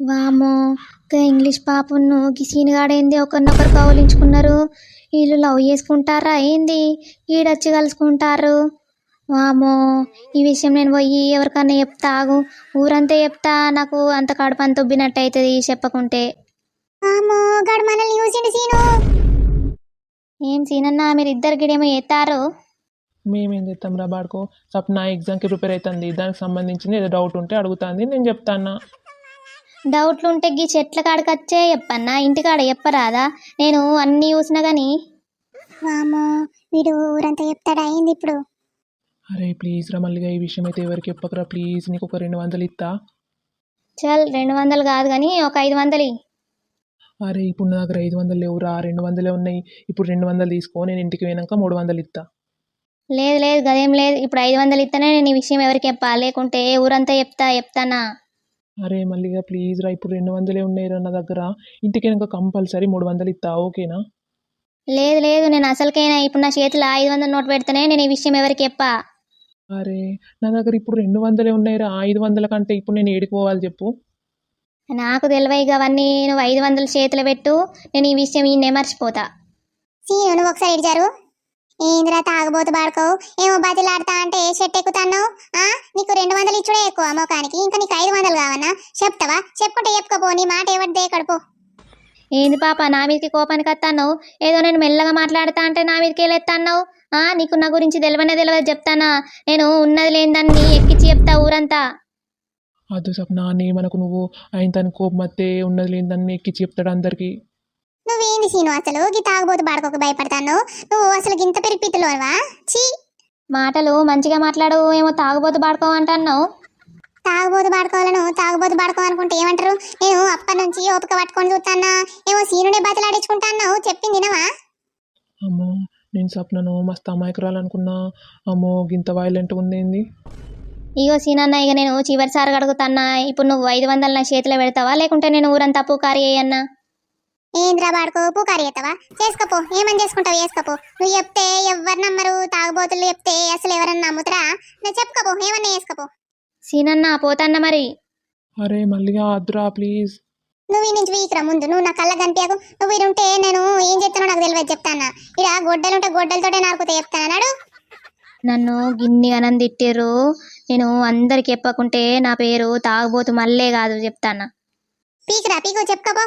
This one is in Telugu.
వామో గా ఇంగ్లీష్ పాపను గిసీనిగాడేంది ఒకరినొకరు కౌలించుకున్నారు వీళ్ళు లవ్ చేసుకుంటారా ఏంది? ఈడొచ్చి కలుసుకుంటారు. వామో ఈ విషయం నేను పోయి ఎవరికన్నా చెప్తా ఆగు. ఊరంతా చెప్తా నాకు అంత కడుపు అంత ఉబ్బినట్టు అవుతుంది చెప్పకుంటే. ఏం సీనన్నా మీరు ఇద్దరు గిడేమో ఎత్తారు మేమేం చేస్తాం రా బాడుకో. సప్న ఎగ్జామ్కి ప్రిపేర్ అవుతుంది దానికి సంబంధించింది ఏదో డౌట్ ఉంటే అడుగుతుంది. నేను చెప్తాను డౌట్లు ఉంటే గీ చెట్ల కాడకచ్చే చెప్పన్నా ఇంటికాడ చెప్పరాదా? నేను అన్నీ చూసినా కానీ వామో వీడు ఊరంతా చెప్తాడా? అయింది ఇప్పుడు? అరే ప్లీజ్ రా మళ్ళీగా ఈ విషయం అయితే ఎవరికి చెప్పకరా. ప్లీజ్ నీకు ఒక రెండు వందలు ఇస్తా చల్ రెండు వందలు కాదు కానీ ఒక ఐదు వందలు. అరే ఇప్పుడు నా దగ్గర ఐదు వందలు లేవురా. రెండు వందలే ఉన్నాయి. ఇప్పుడు రెండు వందలు తీసుకో నేను ఇంటికి పోయినాక మూడు వందలు ఇస్తా లేదు లేదు గదేం లేదు. ఇప్పుడు ఐదు వందలు ఇస్తేనే నేను ఈ విషయం ఎవరికి చెప్పా లేకుంటే ఊరంతా చెప్తా చెప్తానా? అరే మళ్ళీగా ప్లీజ్ రా ఇప్పుడు రెండు వందలే ఉన్నాయి రా నా దగ్గర. ఇంటికి వెనక కంపల్సరీ మూడు వందలు ఇస్తా ఓకేనా? లేదు లేదు నేను అసలుకైనా ఇప్పుడు నా చేతిలో ఐదు వందల నోట్ పెడితేనే నేను ఈ విషయం ఎవరికి చెప్పా? అరే నా దగ్గర ఇప్పుడు రెండు వందలే ఉన్నాయి రా ఐదు వందల కంటే ఇప్పుడు నేను ఏడుకోవాలి చెప్పు. నాకు తెలివైగా అవన్నీ నువ్వు ఐదు వందలు చేతిలో పెట్టు నేను ఈ విషయం ఈయన్నే మర్చిపోతా. సీను నువ్వు ఒకసారి ఇడిచారు ఏందిరా తాగబోతు బాడుకో ఏమో బతిలాడతా అంటే షెట్ ఎక్కుతాను ఆ? నీకు రెండు వందలు ఇచ్చుడే ఎక్కువ మోకానికి ఇంకా నీకు ఐదు వందలు కావన్నా? చెప్తావా? చెప్పుకుంటే చెప్పుకోపో. నీ మాట ఎవరిదే కడుపు ఏంది పాప నా మీదకి కోపానికి వస్తాను ఏదో నేను మెల్లగా మాట్లాడతా అంటే నా మీదకి వెళ్ళేస్తాను ఆ? నీకు నా గురించి తెలివనే తెలియదు చెప్తానా? నేను ఉన్నది లేనిదాన్ని ఎక్కించి చెప్తా ఊరంతా. అదు సప్న నీ మనకు నువ్వు ఆయన తన కోపం వస్తే ఉన్నది లేని దాన్ని ఎక్కిచ్చి చెప్తాడు అందరికీ. నువ్వేంది సీను? అసలు గీ తాగబోతు బాడుకోక భయపడతాను నువ్వు అసలు గింత పెరిపిత్తులోవా చీ మాటలు మంచిగా మాట్లాడు ఏమో తాగబోతు బాడుకో అంటున్నావు. తాగబోతు బాడుకోవాలను తాగబోతు బాడుకో అనుకుంటే ఏమంటారు? నేను అప్పటి నుంచి ఓపిక పట్టుకొని చూస్తానా ఏమో సీనునే బతలాడించుకుంటాను చెప్పింది వినవా? అమ్మో నేను సప్నను మస్తు అమాయకురాలు అనుకున్నా అమ్మో గింత వైలెంట్ ఉందేంది? ఇగో సీనన్న ఇక నేను చివరిసారి అడుగుతాన్నా. ఇప్పుడు నువ్వు ఐదు వందలు నా చేతిలో పెడతావా? లేకుంటే నేను ఊరంతా పూకారి అయ్యన్నా? ఏంద్రా బాడుకో పూకారి చేస్తావా? చేసుకోపో ఏమని చేసుకుంటావు చేసుకోపో నువ్వు చెప్తే ఎవరు నమ్మరు తాగుబోతులు చెప్తే అసలు ఎవరన్నా నమ్ముతారా? నువ్వు చెప్పుకోపో ఏమన్నా చేసుకోపో సీనన్న పోతాన్న మరి. అరే మళ్ళీగా అద్దురా ప్లీజ్. నువ్వు ఈ నుంచి వీకరా ముందు నువ్వు నా కళ్ళ కనిపించకు. నువ్వు ఇది ఉంటే నేను ఏం చెప్తానో నాకు తెలియదు చెప్తానా. ఇడ గొడ్డలుంటే గొడ్డలతోటే నరుకుతా చెప్తాను నాడు? నన్ను గిన్ని గనం తిట్టిర్రు. నేను అందరికి చెప్పకుంటే నా పేరు తాగుబోతు మళ్ళే కాదు చెప్తానా. పీకురా పీకు చెప్పుకోపో.